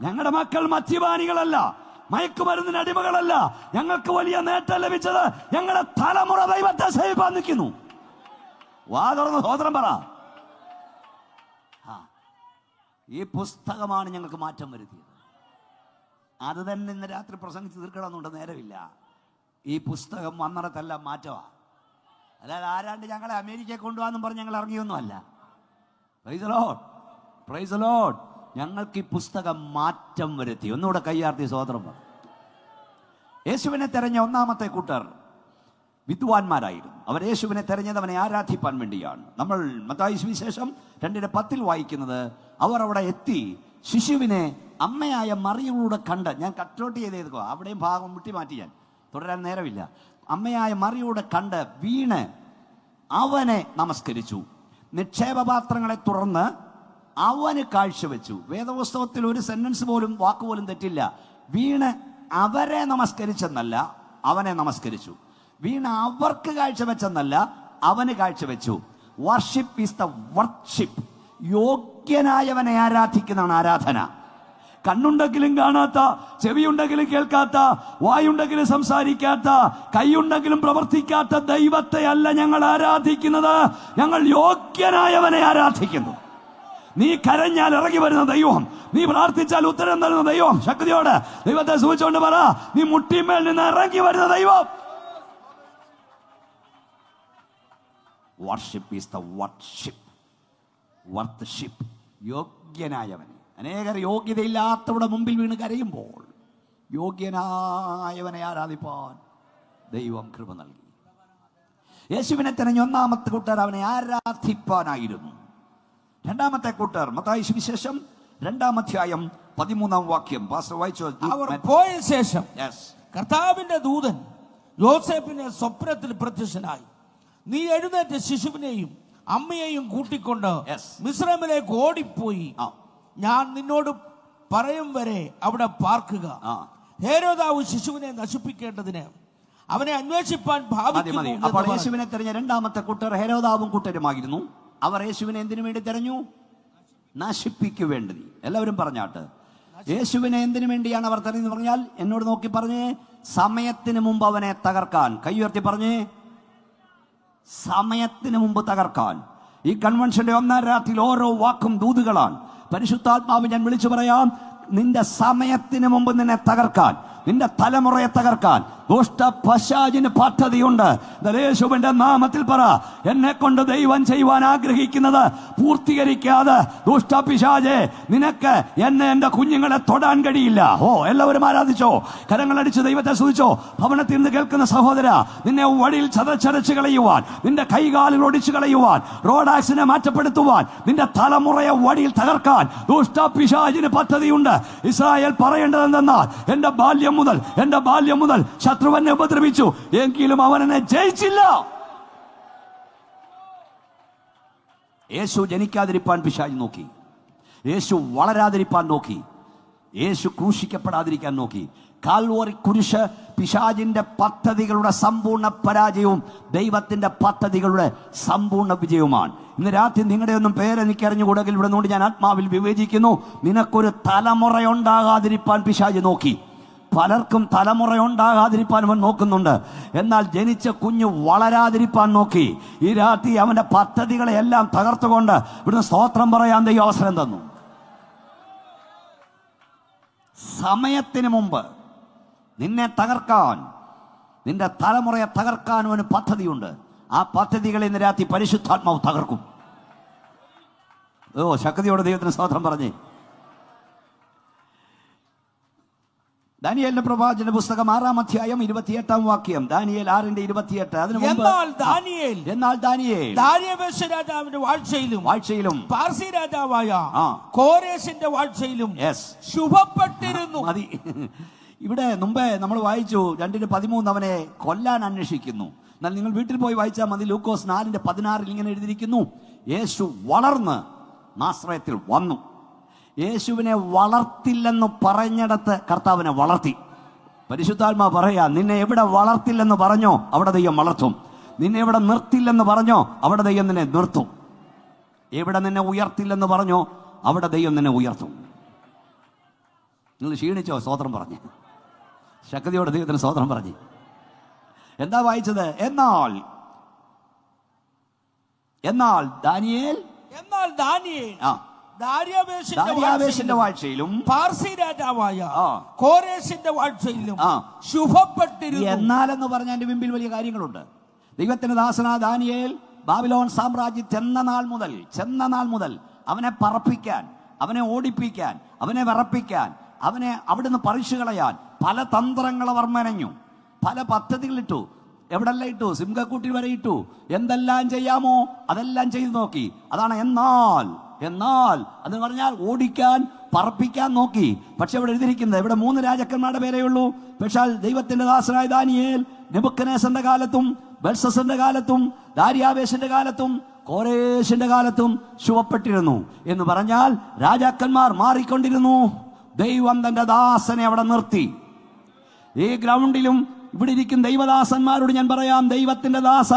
ഞങ്ങളുടെ മക്കൾ മദ്യപാനികളല്ല മയക്കുമരുന്നിന് അടിമകളല്ല. ഞങ്ങൾക്ക് വലിയ നേട്ടം ലഭിച്ചത് ഞങ്ങളുടെ തലമുറ ദൈവത്തെ സേവിപ്പാൻ നിൽക്കുന്നു വാ തുറന്ന് സോദരം പറ. ഈ പുസ്തകമാണ് ഞങ്ങൾക്ക് മാറ്റം വരുത്തിയത്. അത് തന്നെ ഇന്ന് രാത്രി പ്രസംഗിച്ച് തീർക്കണമെന്നുണ്ട് നേരമില്ല. ഈ പുസ്തകം വന്നിടത്തെല്ലാം മാറ്റമാണ് അല്ലാതെ ആരാണ്ട് ഞങ്ങളെ അമേരിക്കയെ കൊണ്ടുപോകാന്നും പറഞ്ഞ് ഞങ്ങൾ ഇറങ്ങിയൊന്നുമല്ല. പ്രൈസ് ലോഡ് പ്രൈസ് ലോഡ് ഞങ്ങൾക്ക് ഈ പുസ്തകം മാറ്റം വരുത്തി. ഒന്നുകൂടെ കയ്യാർത്തി പറ. യേശുവിനെ തെരഞ്ഞ ഒന്നാമത്തെ കൂട്ടർ വിദ്വാൻമാരായിരുന്നു. അവർ യേശുവിനെ തെരഞ്ഞത് അവനെ ആരാധിപ്പാൻ വേണ്ടിയാണ്. നമ്മൾ മത്തായി വിശേഷം രണ്ടിന്റെ പത്തിൽ വായിക്കുന്നത് അവർ അവിടെ എത്തി ശിശുവിനെ അമ്മയായ മറിയവളൂടെ കണ്ട് ഞാൻ കട്ടോട്ട് ചെയ്തേക്കോ അവിടെയും ഭാഗം മുട്ടി മാറ്റി ഞാൻ. തുടരാൻ നേരമില്ല. അമ്മയായ മറിയൂടെ കണ്ട് വീണ് അവനെ നമസ്കരിച്ചു. നിക്ഷേപപാത്രങ്ങളെ തുറന്ന് അവന് കാഴ്ചവെച്ചു. വേദപുസ്തകത്തിൽ ഒരു സെന്റൻസ് പോലും വാക്കുപോലും തെറ്റില്ല. വീണ് അവരെ നമസ്കരിച്ചെന്നല്ല അവനെ നമസ്കരിച്ചു. വീണ് അവർക്ക് കാഴ്ചവെച്ചെന്നല്ല അവന് കാഴ്ചവെച്ചു. വർഷിപ്പ് ഈസ് ദ വർഷിപ്പ് യോഗ്യനായവനെ ആരാധിക്കുന്നതാണ് ആരാധന. കണ്ണുണ്ടെങ്കിലും കാണാത്ത ചെവിയുണ്ടെങ്കിലും കേൾക്കാത്ത വായുണ്ടെങ്കിലും സംസാരിക്കാത്ത കൈയുണ്ടെങ്കിലും പ്രവർത്തിക്കാത്ത ദൈവത്തെ അല്ല ഞങ്ങൾ ആരാധിക്കുന്നത്. ഞങ്ങൾ യോഗ്യനായവനെ ആരാധിക്കുന്നു. നീ കരഞ്ഞാൽ ഇറങ്ങി വരുന്ന ദൈവം. നീ പ്രാർത്ഥിച്ചാൽ ഉത്തരം തരുന്ന ദൈവം. ശക്തിയോടെ ദൈവത്തെ സൂചിച്ചുകൊണ്ട് പറ നീ മുട്ടിമേൽ നിന്ന് ഇറങ്ങി വരുന്ന ദൈവം. Worship is the worship worship യോഗ്യനായവനെ. അനേകർ യോഗ്യതയില്ലാത്തവരുടെ മുമ്പിൽ വീണ് കരയുമ്പോൾ യോഗ്യനായവനെ ആരാധിപ്പാൻ ദൈവം കൃപ നൽകി. യേശുവിനെ തെരഞ്ഞ ഒന്നാമത്തെ കൂട്ടർ അവനെ ആരാധിപ്പാനായിരുന്നു. രണ്ടാമത്തെ കൂട്ടർ മത്തായി സുവിശേഷം രണ്ടാം അധ്യായം പതിമൂന്നാം വാക്യം. പാസ്റ്റർ വായിച്ചു? അവർ പോയ ശേഷം കർത്താവിന്റെ ദൂതൻ യോസേഫിനെ സ്വപ്നത്തിൽ പ്രത്യക്ഷനായി. നീ എഴുന്നേറ്റ ശിശുവിനെയും അമ്മയെയും കൂട്ടിക്കൊണ്ട്. മിശ്രമിലേക്ക് ഓടിപ്പോയി. ഞാൻ നിന്നോട് പറയും വരെ അവിടെ പാർക്കുക. ഹേരോദാവ് ശിശുവിനെ നശിപ്പിക്കേണ്ടതിന് അവനെ അന്വേഷിപ്പാൻ ഭാവിക്കുന്നു അപ്പോൾ. യേശുവിനെ തെരഞ്ഞ രണ്ടാമത്തെ കൂട്ടർ ഹേരോദാവും കൂട്ടരുമായിരുന്നു. അവർ യേശുവിനെ എന്തിനു വേണ്ടി തിരഞ്ഞു? നശിപ്പിക്കു വേണ്ടി എല്ലാവരും പറഞ്ഞാട്ട്. യേശുവിനെ എന്തിനു വേണ്ടിയാണ് അവർ തെരഞ്ഞെന്ന് പറഞ്ഞാൽ എന്നോട് നോക്കി പറഞ്ഞേ സമയത്തിന് മുമ്പ് അവനെ തകർക്കാൻ. കൈ ഉയർത്തി പറഞ്ഞേ സമയത്തിന് മുമ്പ് തകർക്കാൻ. ഈ കൺവെൻഷന്റെ ഒന്നാം രാത്രിയിൽ ഓരോ വാക്കും ദൂതുകളാണ്. പരിശുദ്ധാത്മാവ് ഞാൻ വിളിച്ചു പറയാം നിന്റെ സമയത്തിന് മുമ്പ് നിന്നെ തകർക്കാൻ നിന്റെ തലമുറയെ തകർക്കാൻ. ദുഷ്ട പശാചിന് പദ്ധതിയുണ്ട് യേശുവിന്റെ നാമത്തിൽ പറ എന്നെ കൊണ്ട് ദൈവം ചെയ്യുവാൻ ആഗ്രഹിക്കുന്നത് പൂർത്തീകരിക്കാതെ ദുഷ്ട പിശാചെ നിനക്ക് എന്നെ എന്റെ കുഞ്ഞുങ്ങളെ തൊടാൻ കഴിയില്ല. ഓ എല്ലാവരും ആരാധിച്ചോ? കരങ്ങളടിച്ച് ദൈവത്തെ സ്തുതിച്ചോ? ഭവനത്തിൽ നിന്ന് കേൾക്കുന്ന സഹോദര നിന്നെ വഴിയിൽ ചതച്ചരച്ച് കളയുവാൻ നിന്റെ കൈകാലിൽ ഒടിച്ചു കളയുവാൻ റോഡ് ആക്സിനെ മാറ്റപ്പെടുത്തുവാൻ നിന്റെ തലമുറയെ വഴിയിൽ തകർക്കാൻ ദുഷ്ട പിശാചിന് പദ്ധതിയുണ്ട്. ഇസ്രായേൽ പറയേണ്ടത് എന്തെന്നാൽ എന്റെ ബാല്യം മുതൽ എന്റെ ബാല്യം മുതൽ ശത്രുവനെ ഉപദ്രവിച്ചു. എങ്കിലും അവൻ എന്നെ ജയിച്ചില്ല. യേശു ജനിക്കാതിരിപ്പാൻ പിശാജ് നോക്കി. യേശു വളരാതിരിപ്പാൻ നോക്കി. യേശു ക്രൂശിക്കപ്പെടാതിരിക്കാൻ നോക്കി. കാൽവറി കുരിശ് പിശാജിന്റെ പദ്ധതികളുടെ സമ്പൂർണ പരാജയവും ദൈവത്തിന്റെ പദ്ധതികളുടെ സമ്പൂർണ വിജയവുമാണ്. ഇന്ന് രാത്രി നിങ്ങളുടെ ഒന്നും പേരെനിക്ക് അറിഞ്ഞുകൂടെങ്കിൽ ഇവിടെ നിന്നുകൊണ്ട് ഞാൻ ആത്മാവിൽ വിവേചിക്കുന്നു. നിനക്കൊരു തലമുറയുണ്ടാകാതിരിപ്പാൻ പിശാജ് നോക്കി. പലർക്കും തലമുറ ഉണ്ടാകാതിരിപ്പാൻ അവൻ നോക്കുന്നുണ്ട്. എന്നാൽ ജനിച്ച കുഞ്ഞ് വളരാതിരിപ്പാൻ നോക്കി. ഈ രാത്രി അവന്റെ പദ്ധതികളെ എല്ലാം തകർത്തുകൊണ്ട് ഇവിടുന്ന് സ്തോത്രം പറയാൻ ദൈവം അവസരം തന്നു. സമയത്തിന് മുമ്പ് നിന്നെ തകർക്കാൻ നിന്റെ തലമുറയെ തകർക്കാൻ അവന് പദ്ധതിയുണ്ട്. ആ പദ്ധതികളെ ഇന്ന് രാത്രി പരിശുദ്ധാത്മാവ് തകർക്കും. ഓ ശക്തിയോടെ ദൈവത്തിന് സ്തോത്രം പറഞ്ഞേ. ദാനിയേലിന്റെ പ്രവാചന പുസ്തകം ആറാം അധ്യായം ഇരുപത്തിയെട്ടാം വാക്യം. ദാനിയേൽ ആറിന്റെ ഇരുപത്തിയെട്ട്. അതിന് എന്നാൽ ദാനിയേൽ എന്നാൽ ദാനിയേൽ ദാരിയവേശ രാജാവിന്റെ വാഴ്ചയിലും വാഴ്ചയിലും പാർസി രാജാവായ. കോരേശിന്റെ വാഴ്ചയിലും ശുഭപ്പെട്ടിരുന്നു. മതി. ഇവിടെ മുമ്പേ നമ്മൾ വായിച്ചു രണ്ടിന് പതിമൂന്ന് അവനെ കൊല്ലാൻ അന്വേഷിക്കുന്നു. എന്നാൽ നിങ്ങൾ വീട്ടിൽ പോയി വായിച്ചാൽ മതി. ലൂക്കോസ് നാലിന്റെ പതിനാറിൽ ഇങ്ങനെ എഴുതിയിരിക്കുന്നു. യേശു വളർന്ന് നാശ്രയത്തിൽ വന്നു. യേശുവിനെ വളർത്തില്ലെന്ന് പറഞ്ഞിടത്ത് കർത്താവിനെ വളർത്തി. പരിശുദ്ധാത്മാ പറയാ നിന്നെ എവിടെ വളർത്തില്ലെന്ന് പറഞ്ഞോ അവിടെ ദൈവം വളർത്തും. നിന്നെ എവിടെ നിർത്തില്ലെന്ന് പറഞ്ഞോ അവിടെ ദൈവം നിന്നെ നിർത്തും. എവിടെ നിന്നെ ഉയർത്തില്ലെന്ന് പറഞ്ഞോ അവിടെ ദൈവം നിന്നെ ഉയർത്തും. നിങ്ങൾ ക്ഷീണിച്ചോ? സ്വോത്രം പറഞ്ഞ്. ശക്തിയോടെ ദൈവത്തിന് സ്വോത്രം പറഞ്ഞു. എന്താ വായിച്ചത്? എന്നാൽ എന്നാൽ ദാനിയേൽ? എന്നാൽ ദാനിയേൽ ആ. ദാര്യാവേശിന്റെ വാഴ്ചയിലും പാർസി രാജാവായ ആ. കോരേശിന്റെ വാഴ്ചയിലും. ശുഭപ്പെട്ടിരുന്നു. എന്നാലെന്ന് പറഞ്ഞ എന്റെ മുമ്പിൽ വലിയ കാര്യങ്ങളുണ്ട്. ദൈവത്തിന് ദാസന ദാനിയേൽ ബാബിലോൺ സാമ്രാജ്യം ചെന്ന നാൾ മുതൽ ചെന്ന നാൾ മുതൽ അവനെ പറപ്പിക്കാൻ അവനെ ഓടിപ്പിക്കാൻ അവനെ വിറപ്പിക്കാൻ അവനെ അവിടുന്ന് പറിച്ചു കളയാൻ പല തന്ത്രങ്ങൾ അവർ മെനഞ്ഞു. പല പദ്ധതികളിട്ടു എവിടെല്ലാം ഇട്ടു? സിംഹക്കൂട്ടിൽ വരെ ഇട്ടു. എന്തെല്ലാം ചെയ്യാമോ അതെല്ലാം ചെയ്തു നോക്കി. അതാണ് എന്നാൽ എന്നാൽ അത് പറഞ്ഞാൽ ഓടിക്കാൻ പറപ്പിക്കാൻ നോക്കി. പക്ഷെ ഇവിടെ എഴുതിയിരിക്കുന്നത് ഇവിടെ മൂന്ന് രാജാക്കന്മാരുടെ പേരേ ഉള്ളൂ. പക്ഷേ ദൈവത്തിന്റെ ദാസനായ ദാനിയേൽ നെബുക്കനേസന്റെ കാലത്തും ബൽസസിന്റെ കാലത്തും ദാരിയാവേശന്റെ കാലത്തും കോരേശിന്റെ കാലത്തും ശുഭപ്പെട്ടിരുന്നു എന്ന് പറഞ്ഞാൽ രാജാക്കന്മാർ മാറിക്കൊണ്ടിരുന്നു. ദൈവം തന്റെ ദാസനെ അവിടെ നിർത്തി. ഈ ഗ്രൗണ്ടിലും ഇവിടെ ഇരിക്കുന്ന ദൈവദാസന്മാരോട് ഞാൻ പറയാം ദൈവത്തിന്റെ ദാസ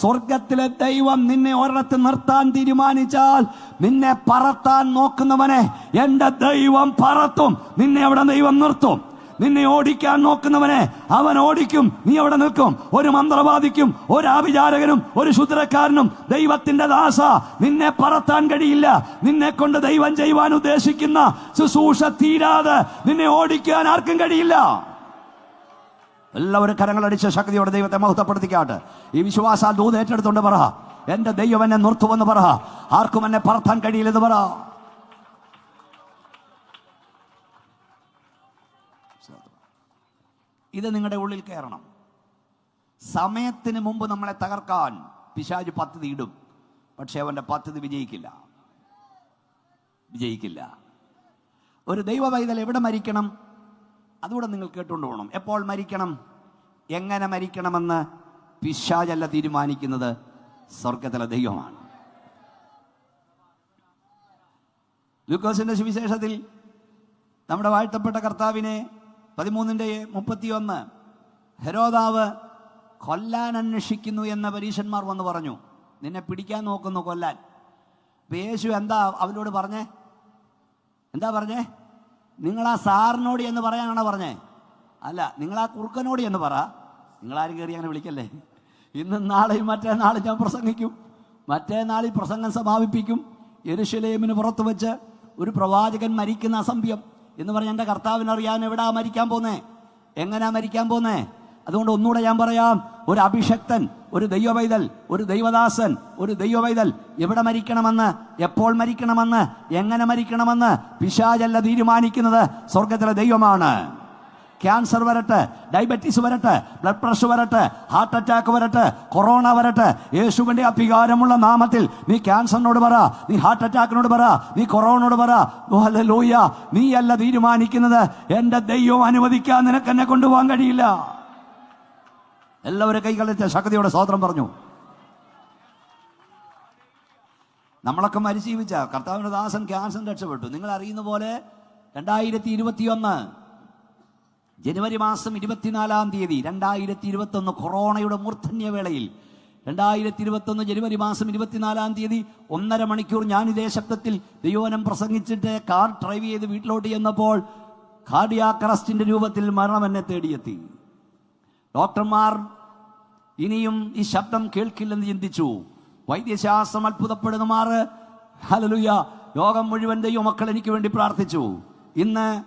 സ്വർഗത്തിലെ ദൈവം നിന്നെ ഒരിടത്ത് നിർത്താൻ തീരുമാനിച്ചാൽ നിന്നെ പറത്താൻ നോക്കുന്നവനെ എന്റെ ദൈവം പറത്തും. നിന്നെ അവിടെ ദൈവം നിർത്തും. നിന്നെ ഓടിക്കാൻ നോക്കുന്നവനെ അവൻ ഓടിക്കും. നീ അവിടെ നിൽക്കും. ഒരു മന്ത്രവാദിക്കും ഒരു ആഭിചാരകനും ഒരു ശുദ്രക്കാരനും ദൈവത്തിന്റെ ദാസ. നിന്നെ പറത്താൻ കഴിയില്ല. നിന്നെ കൊണ്ട് ദൈവം ചെയ്യുവാൻ ഉദ്ദേശിക്കുന്ന ശുശ്രൂഷ തീരാതെ നിന്നെ ഓടിക്കാൻ ആർക്കും കഴിയില്ല. എല്ലാവരും കരങ്ങളടിച്ച ശക്തിയോടെ ദൈവത്തെ മഹത്വപ്പെടുത്തിക്കാട്ട്. ഈ വിശ്വാസാൽ ദൂത് ഏറ്റെടുത്തുകൊണ്ട് പറ. എന്റെ ദൈവം എന്നെ നിർത്തുമെന്ന് പറ. ആർക്കും എന്നെ പറത്താൻ കഴിയില്ലെന്ന് പറ. ഇത് നിങ്ങളുടെ ഉള്ളിൽ കയറണം. സമയത്തിന് മുമ്പ് നമ്മളെ തകർക്കാൻ പിശാജ് പദ്ധതി ഇടും. പക്ഷേ അവന്റെ പദ്ധതി വിജയിക്കില്ല. വിജയിക്കില്ല. ഒരു ദൈവ പൈതൽ എവിടെ മരിക്കണം? അതുകൂടെ നിങ്ങൾ കേട്ടുകൊണ്ട് പോകണം. എപ്പോൾ മരിക്കണം? എങ്ങനെ മരിക്കണമെന്ന് പിശാചല്ല തീരുമാനിക്കുന്നത് സ്വർഗത്തിലെ ദൈവമാണ്. ലൂക്കോസിന്റെ സുവിശേഷത്തിൽ നമ്മുടെ വാഴ്ത്തപ്പെട്ട കർത്താവിനെ പതിമൂന്നിന്റെ മുപ്പത്തിയൊന്ന് ഹെരോദാവ് കൊല്ലാൻ അന്വേഷിക്കുന്നു എന്ന പരീശന്മാർ വന്ന് പറഞ്ഞു. നിന്നെ പിടിക്കാൻ നോക്കുന്നു കൊല്ലാൻ. യേശു എന്താ അവനോട് പറഞ്ഞേ? എന്താ പറഞ്ഞേ? നിങ്ങൾ ആ സാറിനോട് എന്ന് പറയാനാണോ പറഞ്ഞേ? അല്ല നിങ്ങൾ ആ കുറുക്കനോട് എന്ന് പറ. നിങ്ങളാരും കയറി അങ്ങനെ വിളിക്കല്ലേ? ഇന്ന് നാളെയും മറ്റേ നാളും ഞാൻ പ്രസംഗിക്കും. മറ്റേ നാളിൽ പ്രസംഗം സമാപിപ്പിക്കും. യെരുശലേമിന് പുറത്ത് വെച്ച് ഒരു പ്രവാചകൻ മരിക്കുന്ന അസംഭ്യം എന്ന് പറഞ്ഞ എന്റെ കർത്താവിനറിയാൻ എവിടാ മരിക്കാൻ പോന്നേ? എങ്ങനെയാ മരിക്കാൻ പോന്നേ? അതുകൊണ്ട് ഒന്നുകൂടെ ഞാൻ പറയാം ഒരു അഭിഷക്തൻ ഒരു ദൈവവൈതൽ ഒരു ദൈവദാസൻ ഒരു ദൈവവൈതൽ എവിടെ മരിക്കണമെന്ന് എപ്പോൾ മരിക്കണമെന്ന് എങ്ങനെ മരിക്കണമെന്ന് പിശാചല്ല തീരുമാനിക്കുന്നത് സ്വർഗത്തിലെ ദൈവമാണ്. ക്യാൻസർ വരട്ടെ ഡയബറ്റീസ് വരട്ടെ ബ്ലഡ് പ്രഷർ വരട്ടെ ഹാർട്ട് അറ്റാക്ക് വരട്ടെ കൊറോണ വരട്ടെ യേശുവിന്റെ അധികാരമുള്ള നാമത്തിൽ നീ ക്യാൻസറിനോട് പറ നീ ഹാർട്ട് അറ്റാക്കിനോട് പറ നീ കൊറോണയോട് പറ. ലൂയ നീ അല്ല തീരുമാനിക്കുന്നത്. എന്റെ ദൈവം അനുവദിക്കാൻ നിനക്ക് എന്നെ കൊണ്ടുപോകാൻ കഴിയില്ല. എല്ലാവരും കൈകളിച്ച ശക്തിയോടെ സ്വാതന്ത്ര്യം പറഞ്ഞു. നമ്മളൊക്കെ മരിജീവിച്ച കർത്താവിന്റെ ദാസൻ ക്യാൻസർ രക്ഷപ്പെട്ടു. നിങ്ങൾ അറിയുന്ന പോലെ രണ്ടായിരത്തി ഇരുപത്തിയൊന്ന് ജനുവരി മാസം ഇരുപത്തിനാലാം തീയതി രണ്ടായിരത്തി ഇരുപത്തൊന്ന് കൊറോണയുടെ മൂർധന്യ വേളയിൽ രണ്ടായിരത്തി ഇരുപത്തൊന്ന് ജനുവരി മാസം ഇരുപത്തിനാലാം തീയതി ഒന്നര മണിക്കൂർ ഞാൻ ഇതേ ശബ്ദത്തിൽ ദൈവനം പ്രസംഗിച്ചിട്ട് കാർ ഡ്രൈവ് ചെയ്ത് വീട്ടിലോട്ട് ചെന്നപ്പോൾ കാർഡിയാക് അറസ്റ്റിന്റെ രൂപത്തിൽ മരണം എന്നെ തേടിയെത്തി. ഡോക്ടർമാർ ഇനിയും ഈ ശബ്ദം കേൾക്കില്ലെന്ന് ചിന്തിച്ചു. വൈദ്യശാസ്ത്രം അത്ഭുതപ്പെടുന്നുമാറ്. ഹലലുയ ലോകം മുഴുവൻ ദൈവമക്കൾ എനിക്ക് വേണ്ടി പ്രാർത്ഥിച്ചു. ഇന്ന്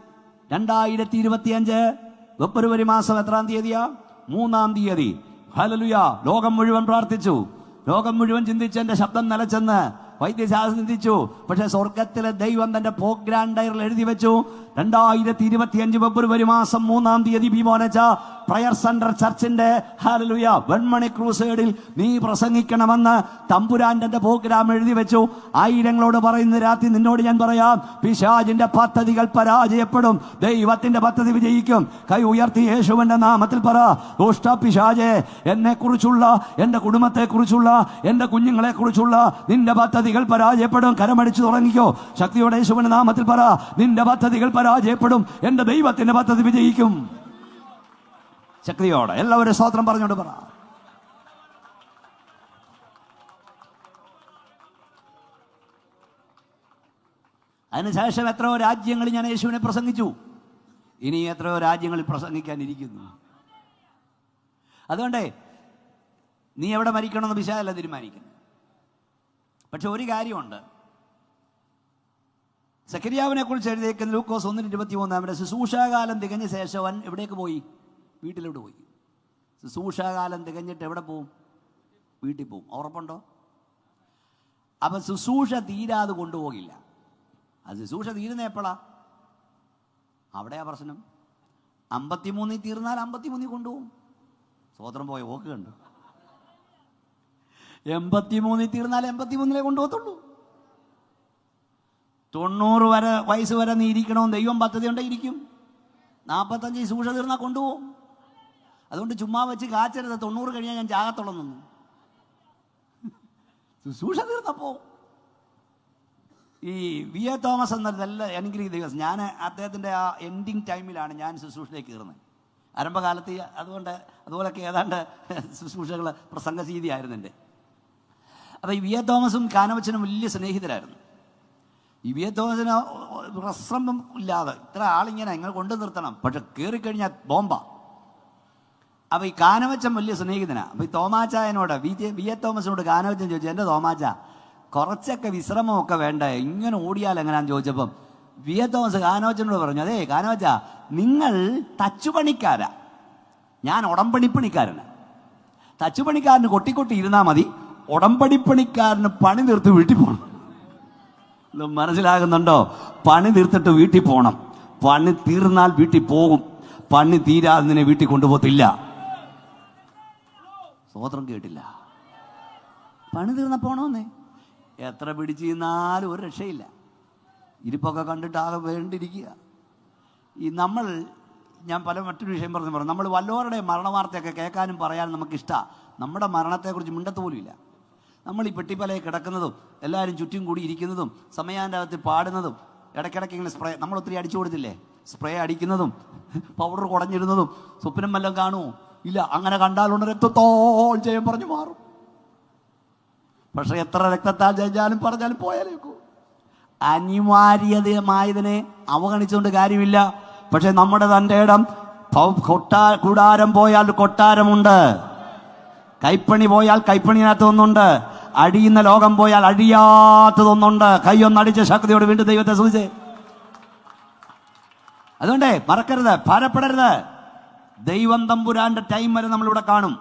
രണ്ടായിരത്തി ഇരുപത്തിയഞ്ച് ഫെബ്രുവരി മാസം എത്രാം തീയതിയാ? മൂന്നാം തീയതി. ഹലലുയ ലോകം മുഴുവൻ പ്രാർത്ഥിച്ചു. ലോകം മുഴുവൻ ചിന്തിച്ച് എന്റെ ശബ്ദം നിലച്ചെന്ന് വൈദ്യശാസ്ത്രം ചിന്തിച്ചു. പക്ഷെ സ്വർഗത്തിലെ ദൈവം തന്റെ പോഗ്രാൻഡയറിൽ ഡയറിൽ എഴുതി വെച്ചു. രണ്ടായിരത്തി ഇരുപത്തി അഞ്ച് ഫെബ്രുവരി മാസം മൂന്നാം തീയതി ഭീമോനച്ച പ്രയർ സെന്റർ ചർച്ചിന്റെ ഹാലലുയ വെൺമണി ക്രൂസേഡിൽ നീ പ്രസംഗിക്കണമെന്ന് തമ്പുരാന്റെ പ്രോഗ്രാം എഴുതി വെച്ചു. ആയിരങ്ങളോട് പറയുന്ന രാത്രി നിന്നോട് ഞാൻ പറയാം പിശാജിന്റെ പദ്ധതികൾ പരാജയപ്പെടും. ദൈവത്തിന്റെ പദ്ധതി വിജയിക്കും. കൈ ഉയർത്തി യേശുവിന്റെ നാമത്തിൽ പറ ദുഷ്ട പിശാജെ എന്നെ കുറിച്ചുള്ള എന്റെ കുടുംബത്തെ കുറിച്ചുള്ള എന്റെ കുഞ്ഞുങ്ങളെ കുറിച്ചുള്ള നിന്റെ പദ്ധതികൾ പരാജയപ്പെടും. കരമടിച്ചു തുടങ്ങിക്കോ. ശക്തിയോടെ യേശുവിന്റെ നാമത്തിൽ പറ നിന്റെ പദ്ധതികൾ പരാജയപ്പെടും. എന്റെ ദൈവത്തിന്റെ പദ്ധതി വിജയിക്കും. ശക്തിയോടെ എല്ലാവരും സ്തോത്രം പറഞ്ഞോണ്ട് പറ. അതിനുശേഷം എത്രയോ രാജ്യങ്ങളിൽ ഞാൻ യേശുവിനെ പ്രസംഗിച്ചു. ഇനി എത്രയോ രാജ്യങ്ങളിൽ പ്രസംഗിക്കാനിരിക്കുന്നു. അതുകൊണ്ടേ നീ എവിടെ മരിക്കണമെന്ന് വിശാലല്ല തീരുമാനിക്കുന്നു പക്ഷെ ഒരു കാര്യമുണ്ട്. സക്കരിയാവിനെ കുറിച്ച് എഴുതിയേക്കുന്ന ലൂക്കോസ് ഒന്നിന് ഇരുപത്തി മൂന്ന് അവന്റെ ശുശ്രൂഷാകാലം തികഞ്ഞ ശേഷം അവൻ എവിടേക്ക് പോയി? വീട്ടിലെവിടെ പോയി. ശുശ്രൂഷാകാലം തികഞ്ഞിട്ട് എവിടെ പോവും? വീട്ടിൽ പോവും. ഉറപ്പുണ്ടോ? അപ്പം ശുശ്രൂഷ തീരാതെ കൊണ്ടുപോകില്ല. ആ ശുശ്രൂഷ തീരുന്ന എപ്പോഴാ അവിടെയാ പ്രശ്നം. അമ്പത്തിമൂന്നിൽ തീർന്നാൽ അമ്പത്തിമൂന്നിൽ കൊണ്ടുപോകും. സ്വോത്രം പോയ ഓക്ക് കണ്ടു. എൺപത്തിമൂന്നിൽ തീർന്നാൽ എൺപത്തിമൂന്നിലെ കൊണ്ടുപോകത്തുള്ളൂ. തൊണ്ണൂറ് വരെ വയസ്സ് വരെ നീ ഇരിക്കണമെന്ന് ദൈവം പദ്ധതി ഉണ്ടായിരിക്കും നാൽപ്പത്തഞ്ച് സൂക്ഷ തീർന്നാൽ കൊണ്ടുപോകും. അതുകൊണ്ട് ചുമ്മാ വെച്ച് കാച്ചരുത്. തൊണ്ണൂറ് കഴിഞ്ഞാൽ ഞാൻ ചാകത്തോളം നിന്നു. ശുശ്രൂഷ തീർന്നപ്പോ ഈ വി എ തോമസ് എന്ന നല്ല അനുഗ്രഹ ദിവസം. ഞാൻ അദ്ദേഹത്തിന്റെ ആ എൻഡിങ് ടൈമിലാണ് ഞാൻ ശുശ്രൂഷയിലേക്ക് കയറുന്നത്. ആരംഭകാലത്ത് അതുകൊണ്ട് അതുപോലൊക്കെ ഏതാണ്ട് ശുശ്രൂഷകൾ പ്രസംഗ രീതിയായിരുന്നു എന്റെ. അപ്പോൾ ഈ വി എ തോമസും കാനവച്ചനും വലിയ സ്നേഹിതരായിരുന്നു. ഈ വി എ തോമസിന് പ്രശ്രമം ഇല്ലാതെ ഇത്ര ആളിങ്ങനെ നിങ്ങൾ കൊണ്ടു നിർത്തണം. പക്ഷെ കയറിക്കഴിഞ്ഞാൽ ബോംബ. അപ്പോൾ ഈ കാനവച്ചൻ വലിയ സ്നേഹിതനാണ് അപ്പോൾ ഈ തോമാച്ചായനോട് വി ജെ വി എ തോമസിനോട് കാനവച്ചൻ ചോദിച്ചു എന്റെ തോമാച്ച കുറച്ചൊക്കെ വിശ്രമമൊക്കെ വേണ്ട? ഇങ്ങനെ ഓടിയാൽ എങ്ങനെയാന്ന് ചോദിച്ചപ്പം വി എ തോമസ് കാനവച്ചനോട് പറഞ്ഞു അതേ കാനവച്ച നിങ്ങൾ തച്ചുപണിക്കാരാ. ഞാൻ ഉടമ്പണിപ്പണിക്കാരനാണ് തച്ചുപണിക്കാരന് കൊട്ടിക്കൊട്ടി ഇരുന്നാൽ മതി ഉടമ്പടിപ്പണിക്കാരന് പണി തീർത്ത് വീട്ടിൽ പോകണം മനസ്സിലാകുന്നുണ്ടോ? പണി തീർത്തിട്ട് വീട്ടിൽ പോകണം പണി തീർന്നാൽ വീട്ടിൽ പോകും. പണി തീരാതെ നിന്നെ വീട്ടിൽ കൊണ്ടുപോകത്തില്ല. സ്വോത്രം കേട്ടില്ല. പണി തീർന്ന പോണോന്നേ? എത്ര പിടിച്ച് നിന്നാലും ഒരു രക്ഷയില്ല. ഇരിപ്പൊക്കെ കണ്ടിട്ട് ആകെ വേണ്ടിയിരിക്കുക ഈ നമ്മൾ ഞാൻ പല മറ്റൊരു വിഷയം പറഞ്ഞു പറഞ്ഞു. നമ്മൾ വല്ലവരുടെ മരണവാർത്തയൊക്കെ കേൾക്കാനും പറയാനും നമുക്കിഷ്ടമാണ് നമ്മുടെ മരണത്തെക്കുറിച്ച് മിണ്ടത്ത് പോലും ഇല്ല നമ്മൾ ഈ പെട്ടിപ്പലയിൽ കിടക്കുന്നതും എല്ലാവരും ചുറ്റും കൂടി ഇരിക്കുന്നതും സമയാന്റെ അകത്ത് പാടുന്നതും ഇടയ്ക്കിടയ്ക്ക് ഇങ്ങനെ സ്പ്രേ നമ്മൾ ഒത്തിരി അടിച്ചു കൊടുത്തില്ലേ? സ്പ്രേ അടിക്കുന്നതും പൗഡർ കുടഞ്ഞിരുന്നതും സ്വപ്നം വല്ലതും കാണുമോ? ഇല്ല അങ്ങനെ കണ്ടാലുണ്ട് രക്തത്തോൾ ജയം പറഞ്ഞു മാറും. പക്ഷെ എത്ര രക്തത്താൽ ജയിച്ചാലും പറഞ്ഞാലും പോയാലേക്കൂ അനിവാര്യതമായതിനെ അവഗണിച്ചുകൊണ്ട് കാര്യമില്ല. പക്ഷെ നമ്മുടെ തന്റെ ഇടം കൂടാരം പോയാൽ കൊട്ടാരമുണ്ട്. കൈപ്പണി പോയാൽ കൈപ്പണിനകത്ത് ഒന്നുണ്ട് അടിയുന്ന ലോകം പോയാൽ അഴിയാത്തതൊന്നുണ്ട് കൈയൊന്നടിച്ച ശക്തിയോട് വീണ്ടും ദൈവത്തെ സൂചിച്ചേ അതുകൊണ്ടേ മറക്കരുത് ഭാരപ്പെടരുത്. ദൈവം തമ്പുരാന്റെ ടൈം വരെ നമ്മളിവിടെ കാണും.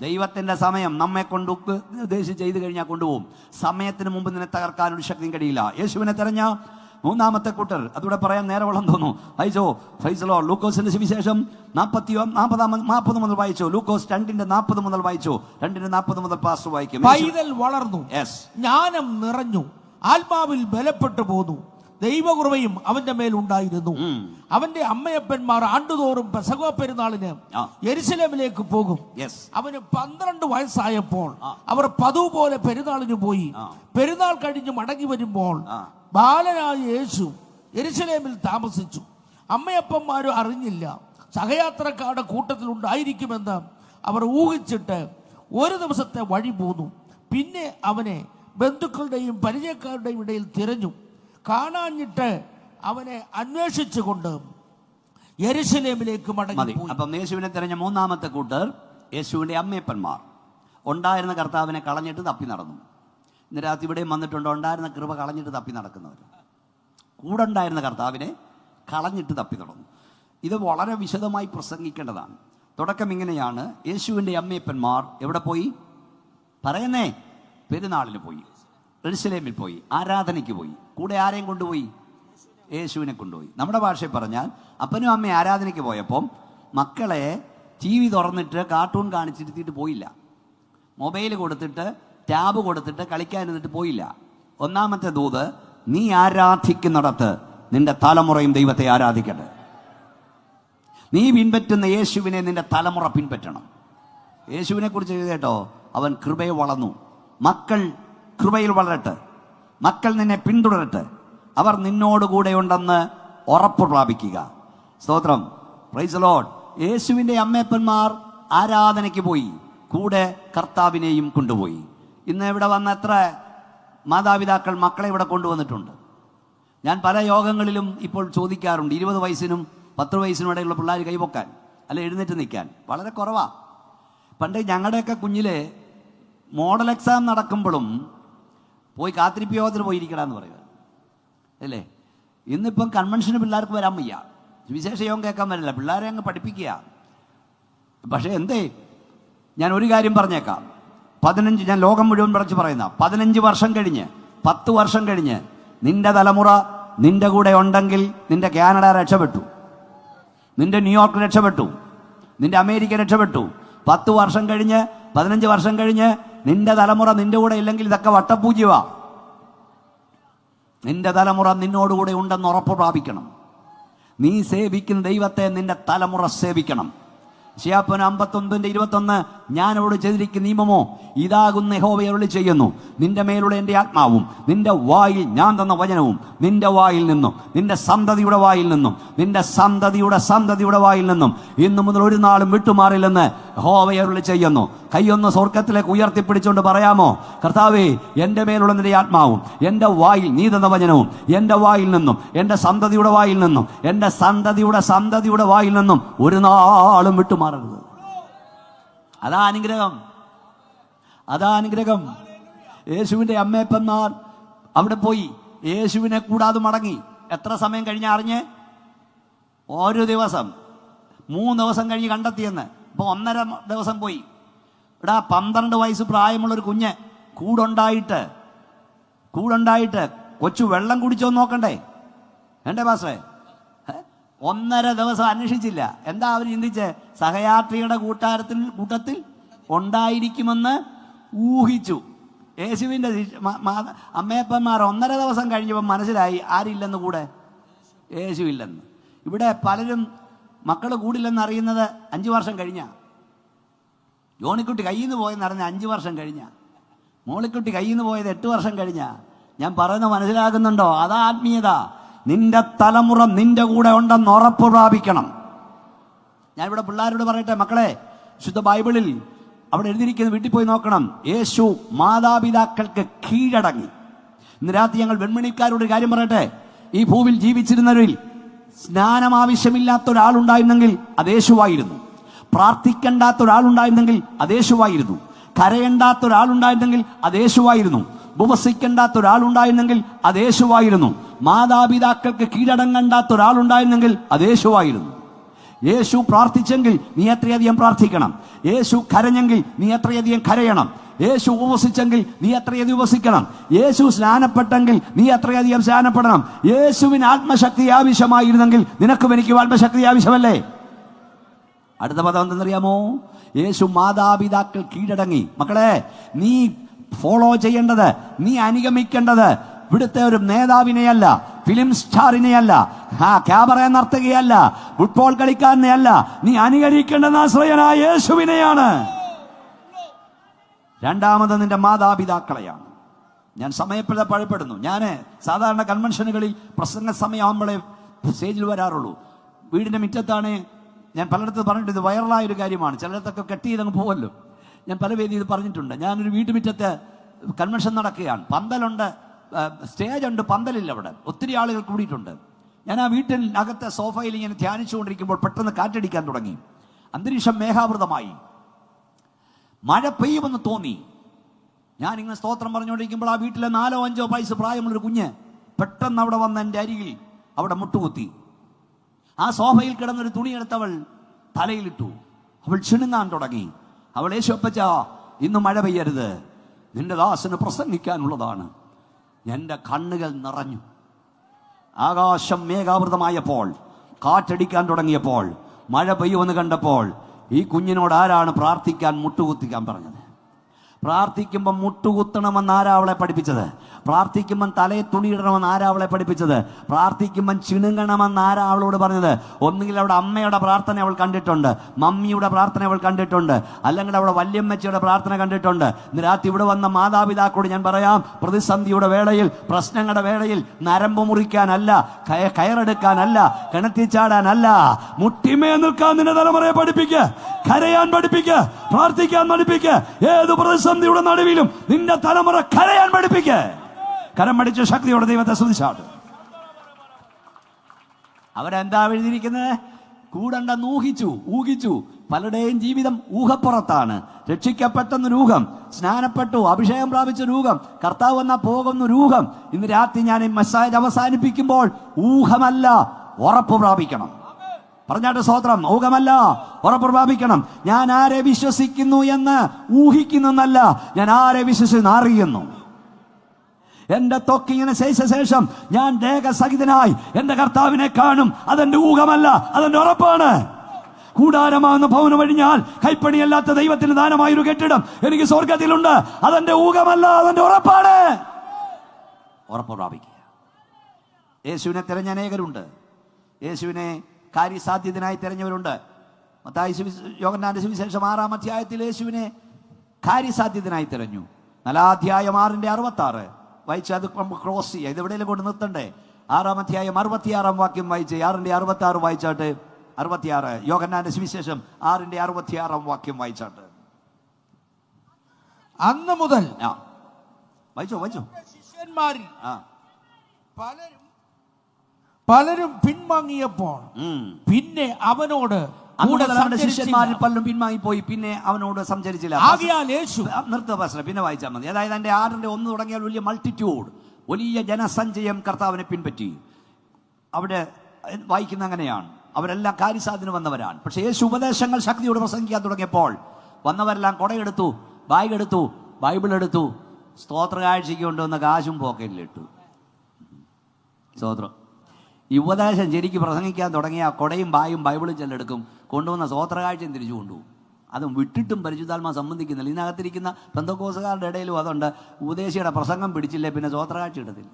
ദൈവത്തിന്റെ സമയം നമ്മെ കൊണ്ട് ഉദ്ദേശിച്ച് ചെയ്തു കഴിഞ്ഞാൽ കൊണ്ടുപോകും. സമയത്തിന് മുമ്പ് നിന്നെ തകർക്കാൻ ഒരു ശക്തിയും കഴിയില്ല. യേശുവിനെ തെരഞ്ഞ മൂന്നാമത്തെ കൂട്ടർ അതിവിടെ പറയാൻ നേരവളം തോന്നുന്നു. വായിച്ചോ ഫൈസലോ ലൂക്കോസിന്റെ സുവിശേഷം നാൽപ്പത്തി നാൽപ്പതാം നാൽപ്പത് മുതൽ വായിച്ചോ? ലൂക്കോസ് രണ്ടിന്റെ നാൽപ്പത് മുതൽ വായിച്ചോ? രണ്ടിന്റെ നാൽപ്പത് മുതൽ പാസ്റ്റർ വായിക്കും. പൈതൽ വളർന്നു. ജ്ഞാനം നിറഞ്ഞു. ആത്മാവിൽ ബലപ്പെട്ടു പോന്നു. ദൈവകൃപയും അവന്റെ മേൽ ഉണ്ടായിരുന്നു. അവന്റെ അമ്മയപ്പന്മാർ ആണ്ടുതോറും പെസകോ പെരുന്നാളിന് എരിശിലമിലേക്ക് പോകും. അവന് പന്ത്രണ്ട് വയസ്സായപ്പോൾ അവർ പതിവ് പോലെ പെരുന്നാളിന് പോയി. പെരുന്നാൾ കഴിഞ്ഞ് മടങ്ങി വരുമ്പോൾ ബാലനായ യേശു എരിശിലേമിൽ താമസിച്ചു. അമ്മയപ്പന്മാരും അറിഞ്ഞില്ല. സഹയാത്രക്കാരുടെ കൂട്ടത്തിൽ ഉണ്ടായിരിക്കുമെന്ന് അവർ ഊഹിച്ചിട്ട് ഒരു ദിവസത്തെ വഴി പോന്നു. പിന്നെ അവനെ ബന്ധുക്കളുടെയും പരിചയക്കാരുടെയും ഇടയിൽ തിരഞ്ഞു. കാണാഞ്ഞിട്ട് അവനെ അന്വേഷിച്ചുകൊണ്ട് കൊണ്ട് മതി. മടങ്ങി അപ്പം യേശുവിനെ തിരഞ്ഞ മൂന്നാമത്തെ കൂട്ടർ യേശുവിന്റെ അമ്മയപ്പന്മാർ. ഉണ്ടായിരുന്ന കർത്താവിനെ കളഞ്ഞിട്ട് തപ്പി നടന്നു. ഇന്ന് രാത്രി ഇവിടെയും വന്നിട്ടുണ്ട്. ഉണ്ടായിരുന്ന കൃപ കളഞ്ഞിട്ട് തപ്പി നടക്കുന്നവർ. കൂടെ ഉണ്ടായിരുന്ന കർത്താവിനെ കളഞ്ഞിട്ട് തപ്പി നടന്നു. ഇത് വളരെ വിശദമായി പ്രസംഗിക്കേണ്ടതാണ്. തുടക്കം ഇങ്ങനെയാണ്. യേശുവിന്റെ അമ്മയപ്പന്മാർ എവിടെ പോയി? പറയുന്നേ പെരുന്നാളിന് പോയി. എരുസലേമിൽ പോയി ആരാധനയ്ക്ക് പോയി. കൂടെ ആരെയും കൊണ്ടുപോയി? യേശുവിനെ കൊണ്ടുപോയി. നമ്മുടെ ഭാഷയിൽ പറഞ്ഞാൽ അപ്പനും അമ്മയും ആരാധനയ്ക്ക് പോയപ്പം മക്കളെ ടി വി തുറന്നിട്ട് കാർട്ടൂൺ കാണിച്ചിരുത്തിയിട്ട് പോയില്ല. മൊബൈൽ കൊടുത്തിട്ട് ടാബ് കൊടുത്തിട്ട് കളിക്കാൻ കളിക്കാനിരുന്നിട്ട് പോയില്ല. ഒന്നാമത്തെ ദൂത് നീ ആരാധിക്കുന്നിടത്ത് നിന്റെ തലമുറയും ദൈവത്തെ ആരാധിക്കട്ടെ. നീ പിൻപറ്റുന്ന യേശുവിനെ നിന്റെ തലമുറ പിൻപറ്റണം. യേശുവിനെ കുറിച്ച് എഴുതേട്ടോ അവൻ കൃപയെ വളർന്നു. മക്കൾ കൃപയിൽ വളരട്ടെ. മക്കൾ നിന്നെ പിന്തുടരട്ടെ. അവർ നിന്നോടുകൂടെ ഉണ്ടെന്ന് ഉറപ്പ് പ്രാപിക്കുക. സ്തോത്രം. പ്രൈസ് ലോഡ് യേശുവിന്റെ അമ്മയപ്പന്മാർ ആരാധനയ്ക്ക് പോയി. കൂടെ കർത്താവിനെയും കൊണ്ടുപോയി. ഇന്ന് ഇവിടെ വന്ന എത്ര മാതാപിതാക്കൾ മക്കളെ ഇവിടെ കൊണ്ടുവന്നിട്ടുണ്ട്. ഞാൻ പല യോഗങ്ങളിലും ഇപ്പോൾ ചോദിക്കാറുണ്ട്. ഇരുപത് വയസ്സിനും പത്ത് വയസ്സിനും ഇടയിലുള്ള പിള്ളേർ കൈപൊക്കാൻ അല്ല എഴുന്നേറ്റ് നിൽക്കാൻ. വളരെ കുറവാണ് പണ്ട് ഞങ്ങളുടെയൊക്കെ കുഞ്ഞിലെ മോഡൽ എക്സാം നടക്കുമ്പോഴും പോയി കാത്തിരിപ്പ് യോഗത്തിന് പോയിരിക്കണമെന്ന് പറയുക. അല്ലേ? ഇന്നിപ്പം കൺവെൻഷന് പിള്ളേർക്ക് വരാൻ വയ്യ. വിശേഷ യോഗം കേൾക്കാൻ വരില്ല. പിള്ളേരെ അങ്ങ് പഠിപ്പിക്കുക. പക്ഷേ എന്തേ? ഞാൻ ഒരു കാര്യം പറഞ്ഞേക്കാം. പതിനഞ്ച് ഞാൻ ലോകം മുഴുവൻ പറിച്ച് പറയുന്ന പതിനഞ്ച് വർഷം കഴിഞ്ഞ് പത്ത് വർഷം കഴിഞ്ഞ് നിന്റെ തലമുറ നിന്റെ കൂടെ ഉണ്ടെങ്കിൽ നിന്റെ കാനഡ രക്ഷപ്പെട്ടു. നിന്റെ ന്യൂയോർക്ക് രക്ഷപ്പെട്ടു. നിന്റെ അമേരിക്ക രക്ഷപ്പെട്ടു. പത്ത് വർഷം കഴിഞ്ഞ് പതിനഞ്ച് വർഷം കഴിഞ്ഞ് നിന്റെ തലമുറ നിന്റെ കൂടെ ഇല്ലെങ്കിൽ ഇതൊക്കെ വട്ടപൂജ്യവാ. നിന്റെ തലമുറ നിന്നോടുകൂടെ ഉണ്ടെന്ന് ഉറപ്പ് പ്രാപിക്കണം. നീ സേവിക്കുന്ന ദൈവത്തെ നിന്റെ തലമുറ സേവിക്കണം. ഷിയാപ്പൻ അമ്പത്തൊൻപതിന്റെ ഇരുപത്തൊന്ന് ഞാൻ അവിടെ ചെയ്തിരിക്കുന്ന നിയമമോ? ഇതാകുന്ന യഹോവയരുളി ചെയ്യുന്നു. നിന്റെ മേലുള്ള എന്റെ ആത്മാവും നിന്റെ വായിൽ ഞാൻ തന്ന വചനവും നിന്റെ വായിൽ നിന്നും നിന്റെ സന്തതിയുടെ വായിൽ നിന്നും നിന്റെ സന്തതിയുടെ സന്തതിയുടെ വായിൽ നിന്നും ഇന്നു മുതൽ ഒരു നാളും വിട്ടുമാറില്ലെന്ന് യഹോവയരുളി ചെയ്യുന്നു. കൈയൊന്ന് സ്വർഗത്തിലേക്ക് ഉയർത്തിപ്പിടിച്ചുകൊണ്ട് പറയാമോ? കർത്താവേ എന്റെ മേലുള്ള നിന്റെ ആത്മാവും എന്റെ വായിൽ നീ തന്ന വചനവും എന്റെ വായിൽ നിന്നും എന്റെ സന്തതിയുടെ വായിൽ നിന്നും എന്റെ സന്തതിയുടെ സന്തതിയുടെ വായിൽ നിന്നും ഒരു നാളും വിട്ടുമാറരുത്. അതാ അനുഗ്രഹം. അതാ അനുഗ്രഹം. യേശുവിന്റെ അമ്മയപ്പന്മാർ അവിടെ പോയി. യേശുവിനെ കൂടാതെ മടങ്ങി. എത്ര സമയം കഴിഞ്ഞ് അറിഞ്ഞ്? ഒരു ദിവസം. മൂന്ന് ദിവസം കഴിഞ്ഞ് കണ്ടെത്തിയെന്ന്. അപ്പോൾ ഒന്നര ദിവസം പോയി. ഇവിടെ പന്ത്രണ്ട് വയസ്സ് പ്രായമുള്ള ഒരു കുഞ്ഞ് കൂടുണ്ടായിട്ട് കൂടുണ്ടായിട്ട് കൊച്ചു വെള്ളം കുടിച്ചോന്ന് നോക്കണ്ടേ? വേണ്ടേ പാസ്റ്റേ? ഒന്നര ദിവസം അന്വേഷിച്ചില്ല. എന്താ അവർ ചിന്തിച്ച്? സഹയാത്രിയുടെ കൂട്ടാരത്തിൽ കൂട്ടത്തിൽ ഉണ്ടായിരിക്കുമെന്ന് ഊഹിച്ചു. യേശുവിന്റെ അമ്മയപ്പന്മാർ ഒന്നര ദിവസം കഴിഞ്ഞപ്പോൾ മനസ്സിലായി ആരില്ലെന്ന് കൂടെ? യേശു ഇല്ലെന്ന് ഇവിടെ പലരും മക്കൾ കൂടില്ലെന്ന് അറിയുന്നത് അഞ്ച് വർഷം കഴിഞ്ഞ. ജോണിക്കുട്ടി കയ്യിൽ നിന്ന് പോയെന്ന് അറിഞ്ഞ അഞ്ച് വർഷം കഴിഞ്ഞ. മോളിക്കുട്ടി കയ്യിൽ നിന്ന് പോയത് എട്ട് വർഷം കഴിഞ്ഞ. ഞാൻ പറയുന്നത് മനസ്സിലാകുന്നുണ്ടോ അതാ ആത്മീയത നിന്റെ തലമുറ നിന്റെ കൂടെ ഉണ്ടെന്ന് ഉറപ്പ് പ്രാപിക്കണം. ഞാൻ ഇവിടെ പിള്ളേരോട് പറയട്ടെ മക്കളെ ശുദ്ധ ബൈബിളിൽ അവിടെ എഴുതിയിരിക്കുന്ന വീട്ടിൽ പോയി നോക്കണം. യേശു മാതാപിതാക്കൾക്ക് കീഴടങ്ങി. ഇന്ന് രാത്രി ഞങ്ങൾ വെൺമണിക്കാരോട് കാര്യം പറയട്ടെ. ഈ ഭൂവിൽ ജീവിച്ചിരുന്നവരിൽ സ്നാനം ആവശ്യമില്ലാത്ത ഒരാളുണ്ടായിരുന്നെങ്കിൽ അത് യേശുവായിരുന്നു. പ്രാർത്ഥിക്കേണ്ടാത്ത ഒരാളുണ്ടായിരുന്നെങ്കിൽ അത് യേശുവായിരുന്നു. കരയേണ്ടാത്ത ഒരാളുണ്ടായിരുന്നെങ്കിൽ അത് യേശുവായിരുന്നു. ഉപവസിക്കേണ്ടാത്ത ഒരാളുണ്ടായിരുന്നെങ്കിൽ അത് യേശുവായിരുന്നു. മാതാപിതാക്കൾക്ക് കീഴടങ്ങേണ്ടാത്ത ഒരാളുണ്ടായിരുന്നെങ്കിൽ അത് യേശുവായിരുന്നു. യേശു പ്രാർത്ഥിച്ചെങ്കിൽ നീ എത്രയധികം പ്രാർത്ഥിക്കണം? യേശു കരഞ്ഞെങ്കിൽ നീ എത്രയധികം കരയണം? യേശു ഉപവസിച്ചെങ്കിൽ നീ എത്രയധികം ഉപസിക്കണം യേശു സ്നാനപ്പെട്ടെങ്കിൽ നീ എത്രയധികം സ്നാനപ്പെടണം? യേശുവിന് ആത്മശക്തി ആവശ്യമായിരുന്നെങ്കിൽ നിനക്കും എനിക്കും ആത്മശക്തി ആവശ്യമല്ലേ? അടുത്ത പദം എന്തെന്നറിയാമോ? യേശു മാതാപിതാക്കൾ കീഴടങ്ങി. മക്കളെ നീ ഫോളോ ചെയ്യേണ്ടത് നീ അനുഗമിക്കേണ്ടത്. ഇവിടുത്തെ ഒരു നേതാവിനെയല്ല ഫിലിം സ്റ്റാറിനെയല്ല ആ ക്യാമറ നർത്തകയല്ല ഫുട്ബോൾ കളിക്കാരനെയല്ല. നീ അനുകരിക്കേണ്ടത് ആശ്രയനായ യേശുവിനെയാണ്. രണ്ടാമത് നിന്റെ മാതാപിതാക്കളെയാണ്. ഞാൻ സമയപ്പെടുത്തപ്പെടുന്നു ഞാൻ സാധാരണ കൺവെൻഷനുകളിൽ പ്രസംഗ സമയമാകുമ്പോഴേ സ്റ്റേജിൽ വരാറുള്ളൂ. വീടിന്റെ മുറ്റത്താണ് ഞാൻ പലയിടത്ത് പറഞ്ഞിട്ട് ഇത് വൈറലായ ഒരു കാര്യമാണ്. ചിലയിടത്തൊക്കെ കെട്ടി ചെയ്തങ്ങ് ഞാൻ പല വേദി ഇത് പറഞ്ഞിട്ടുണ്ട്. ഞാനൊരു വീട്ടുമുറ്റത്ത് കൺവെൻഷൻ നടക്കുകയാണ്. പന്തലുണ്ട് സ്റ്റേജ് ഉണ്ട് പന്തലില്ല അവിടെ. ഒത്തിരി ആളുകൾ കൂടിയിട്ടുണ്ട്. ഞാൻ ആ വീട്ടിൽ അകത്തെ സോഫയിൽ ഇങ്ങനെ ധ്യാനിച്ചുകൊണ്ടിരിക്കുമ്പോൾ പെട്ടെന്ന് കാറ്റടിക്കാൻ തുടങ്ങി. അന്തരീക്ഷം മേഘാവൃതമായി. മഴ പെയ്യുമെന്ന് തോന്നി. ഞാൻ ഇങ്ങനെ സ്തോത്രം പറഞ്ഞുകൊണ്ടിരിക്കുമ്പോൾ ആ വീട്ടിലെ നാലോ അഞ്ചോ വയസ്സ് പ്രായമുള്ളൊരു കുഞ്ഞ് പെട്ടെന്ന് അവിടെ വന്ന എന്റെ അരികിൽ അവിടെ മുട്ടുകുത്തി. ആ സോഫയിൽ കിടന്നൊരു തുണിയെടുത്തവൾ തലയിലിട്ടു. അവൾ ചിണുങ്ങാൻ തുടങ്ങി. അവൾ യേശുപ്പച്ച ഇന്ന് മഴ പെയ്യരുത്. നിന്റെ ദാസന് പ്രസംഗിക്കാനുള്ളതാണ്. എന്റെ കണ്ണുകൾ നിറഞ്ഞു. ആകാശം മേഘാവൃതമായപ്പോൾ കാറ്റടിക്കാൻ തുടങ്ങിയപ്പോൾ മഴ പെയ്യുമെന്ന് കണ്ടപ്പോൾ ഈ കുഞ്ഞിനോട് ആരാണ് പ്രാർത്ഥിക്കാൻ മുട്ടുകുത്തിക്കാൻ പറഞ്ഞത്? പ്രാർത്ഥിക്കുമ്പോൾ മുട്ടുകുത്തണമെന്ന് ആരാ അവളെ പഠിപ്പിച്ചത്? പ്രാർത്ഥിക്കുമ്പം തലയെ തുണിയിടണമെന്ന് ആരാ അവളെ പഠിപ്പിച്ചത്? പ്രാർത്ഥിക്കുമ്പം ചിണുങ്ങണമെന്ന് ആരാ അവളോട് പറഞ്ഞത്? ഒന്നുകിൽ അവിടെ അമ്മയുടെ പ്രാർത്ഥന അവൾ കണ്ടിട്ടുണ്ട് മമ്മിയുടെ പ്രാർത്ഥന അവൾ കണ്ടിട്ടുണ്ട് അല്ലെങ്കിൽ അവിടെ വല്യമ്മച്ചിയുടെ പ്രാർത്ഥന കണ്ടിട്ടുണ്ട്. രാത്രി ഇവിടെ വന്ന മാതാപിതാക്കളോട് ഞാൻ പറയാം പ്രതിസന്ധിയുടെ വേളയിൽ പ്രശ്നങ്ങളുടെ വേളയിൽ നരമ്പ് മുറിക്കാനല്ല കയ- കയറെടുക്കാനല്ല കിണറ്റിച്ചാടാനല്ല മുട്ടിമേ നിൽക്കാൻ നിന്റെ തലമുറയെ പഠിപ്പിക്കുക കരയാൻ പഠിപ്പിക്കുക പ്രാർത്ഥിക്കാൻ പഠിപ്പിക്കുക ഏത് പ്രതിസന്ധിയുടെ നടുവിലും നിന്റെ തലമുറ കരയാൻ പഠിപ്പിക്ക കരം പഠിച്ച ശക്തിയോടെ ദൈവത്തെ ശ്രദ്ധിച്ചാട്ട് അവരെന്താ എഴുതിയിരിക്കുന്നത്? കൂടണ്ട ഊഹിച്ചു ഊഹിച്ചു. പലരുടെയും ജീവിതം ഊഹപ്പുറത്താണ്. രക്ഷിക്കപ്പെട്ടെന്നൊരു ഊഹം സ്നാനപ്പെട്ടു അഭിഷേകം പ്രാപിച്ച ഊഹം കർത്താവ് വന്ന പോകുന്ന ഊഹം ഇന്ന് രാത്രി ഞാൻ ഈ മെസ്സാജ് അവസാനിപ്പിക്കുമ്പോൾ ഊഹമല്ല ഉറപ്പ് പ്രാപിക്കണം. പറഞ്ഞാട്ട് സ്വോത്രം ഊഹമല്ല. ഉറപ്രഭാപിക്കണം ഞാൻ ആരെ വിശ്വസിക്കുന്നു എന്ന് ഊഹിക്കുന്നല്ല ഞാൻ ആരെ വിശ്വസിക്കുന്നു അറിയുന്നു. എന്റെ തൊക്കിങ്ങനെ ശേഷ ശേഷം ഞാൻ ദേഹസഹിതനായി എന്റെ കർത്താവിനെ കാണും. അതെന്റെ ഊഹമല്ല അതെന്റെ ഉറപ്പാണ്. കൂടാരമാകുന്ന ഭവനം ഒഴിഞ്ഞാൽ കൈപ്പണിയല്ലാത്ത ദൈവത്തിന് ദാനമായൊരു കെട്ടിടം എനിക്ക് സ്വർഗത്തിലുണ്ട്. അതെന്റെ ഊഹമല്ല അതെന്റെ ഉറപ്പാണ്. ഉറപ്പ് പ്രാപിക്കുക യേശുവിനെ തിരഞ്ഞ അനേകരുണ്ട്. യേശുവിനെ കാര്യസാധ്യതനായി തിരഞ്ഞവരുണ്ട്. മത്തായി യോഗനാന്റെ സുവിശേഷം ആറാം അധ്യായത്തിൽ യേശുവിനെ കാര്യസാധ്യതനായി തിരഞ്ഞു. നാലാധ്യായം ആറിന്റെ അറുപത്തി ആറ് വായിച്ച് അത് ക്രോസ് ചെയ്യുക. ഇത് എവിടെയെങ്കിലും കൊണ്ട് നിർത്തണ്ടേ? ആറാം അധ്യായം അറുപത്തിയാറാം വാക്യം വായിച്ച് ആറിന്റെ അറുപത്തി ആറ് വായിച്ചാട്ട് അറുപത്തിയാറ്. യോഗനാന്റെ സുവിശേഷം ആറിന്റെ അറുപത്തിയാറാം വാക്യം വായിച്ചാട്ട്. അന്ന് മുതൽ ആ. വായിച്ചോ വായിച്ചോ. ശിഷ്യന്മാരിൽ ആ. പലരും പലരും പിൻവാങ്ങിയപ്പോൾ പിന്നെ അവനോട് കൂടെ. ശിഷ്യന്മാരിൽ പലരും പിൻവാങ്ങിപ്പോയി. പിന്നെ അവനോട് സംചരിച്ചില്ല നിർത്തുക യേശു. നിർത്ത പാസ്റ്റർ പിന്നെ വായിച്ചാൽ മതി. അതായത് എന്റെ ആറിന്റെ ഒന്ന് തുടങ്ങിയാൽ വലിയ മൾട്ടിറ്റ്യൂഡ് വലിയ ജനസഞ്ചയം കർത്താവിനെ പിൻപറ്റി. അവിടെ വായിക്കുന്ന അങ്ങനെയാണ്. അവരെല്ലാം കാര്യസാധ്യന് വന്നവരാണ്. പക്ഷേ യേശു ഉപദേശങ്ങൾ ശക്തിയോട് പ്രസംഗിക്കാൻ തുടങ്ങിയപ്പോൾ വന്നവരെല്ലാം കൊടയെടുത്തു ബാഗ് എടുത്തു ബൈബിൾ എടുത്തു സ്തോത്ര കാഴ്ചയ്ക്ക് കൊണ്ടുവന്ന കാശും പോക്കറ്റിലിട്ടു. സ്തോത്രം. ഉപദേശം ശരിക്ക് പ്രസംഗിക്കാൻ തുടങ്ങിയ കൊടയും ബായും ബൈബിളും ചെല്ലെടുക്കും. കൊണ്ടുവന്ന സ്വോത്രകാഴ്ചയും തിരിച്ചു കൊണ്ടുപോകും. അതും വിട്ടിട്ടും പരിശുദ്ധാത്മ സംബന്ധിക്കുന്നില്ല. ഇതിനകത്തിരിക്കുന്ന ബന്ധക്കോസുകാരുടെ ഇടയിലും അതുണ്ട്. ഉപദേശിയുടെ പ്രസംഗം പിടിച്ചില്ലേ പിന്നെ സ്വോത്രകാഴ്ച ഇടത്തില്ല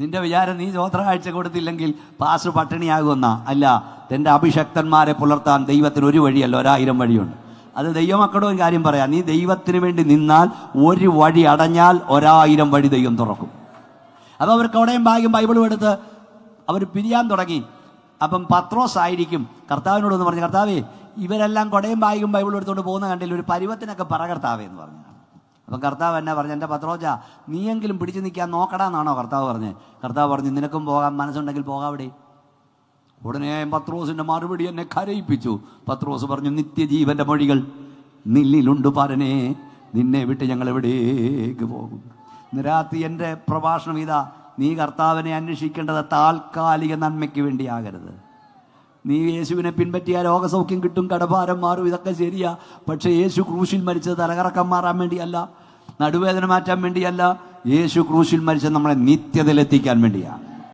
നിന്റെ വിചാരം നീ സ്വോത്രകാഴ്ച കൊടുത്തില്ലെങ്കിൽ പാസ് പട്ടിണിയാകുമെന്ന? അല്ല തന്റെ അഭിഷക്തന്മാരെ പുലർത്താൻ ദൈവത്തിന് ഒരു വഴിയല്ല ഒരായിരം വഴിയുണ്ട്. അത് ദൈവമക്കളും കാര്യം പറയാം. നീ ദൈവത്തിന് വേണ്ടി നിന്നാൽ ഒരു വഴി അടഞ്ഞാൽ ഒരായിരം വഴി ദൈവം തുറക്കും. അപ്പോൾ അവർ അവിടെയും ഭാഗ്യം ബൈബിളും എടുത്ത് അവർ പിരിയാൻ തുടങ്ങി. അപ്പം പത്രോസ് ആയിരിക്കും കർത്താവിനോട് എന്ന് പറഞ്ഞു കർത്താവേ ഇവരെല്ലാം കൊടയും ബാഗും ബൈബിൾ എടുത്തുകൊണ്ട് പോകുന്ന കണ്ടില്ല ഒരു പരുവത്തിനൊക്കെ പറ കർത്താവേ എന്ന് പറഞ്ഞു. അപ്പം കർത്താവ് എന്നാ പറഞ്ഞു എന്റെ പത്രോജ നീയെങ്കിലും പിടിച്ചു നിൽക്കാൻ നോക്കടാന്നാണോ കർത്താവ് പറഞ്ഞത് കർത്താവ് പറഞ്ഞു നിനക്കും പോകാൻ മനസ്സുണ്ടെങ്കിൽ പോകാവിടെ ഉടനെ പത്രോസിന്റെ മറുപടി എന്നെ കരയിപ്പിച്ചു. പത്രോസ് പറഞ്ഞു നിത്യജീവന്റെ മൊഴികൾ നില്ലിലുണ്ട് പാരനെ നിന്നെ വിട്ട് ഞങ്ങൾ എവിടേക്ക് പോകും? ഇന്ന് രാത്രി എന്റെ പ്രഭാഷണം ഇതാ. നീ കർത്താവിനെ അന്വേഷിക്കേണ്ടത് താൽക്കാലിക നന്മയ്ക്ക് വേണ്ടിയാകരുത്. നീ യേശുവിനെ പിൻപറ്റിയ രോഗസൗഖ്യം കിട്ടും കടഭാരം മാറും ഇതൊക്കെ ശരിയാ. പക്ഷേ യേശു ക്രൂശിൽ മരിച്ചത് തലകറക്കം മാറാൻ വേണ്ടിയല്ല നടുവേദന മാറ്റാൻ വേണ്ടിയല്ല. യേശു ക്രൂശിൽ മരിച്ചത് നമ്മളെ നിത്യതയിലെത്തിക്കാൻ വേണ്ടിയാണ്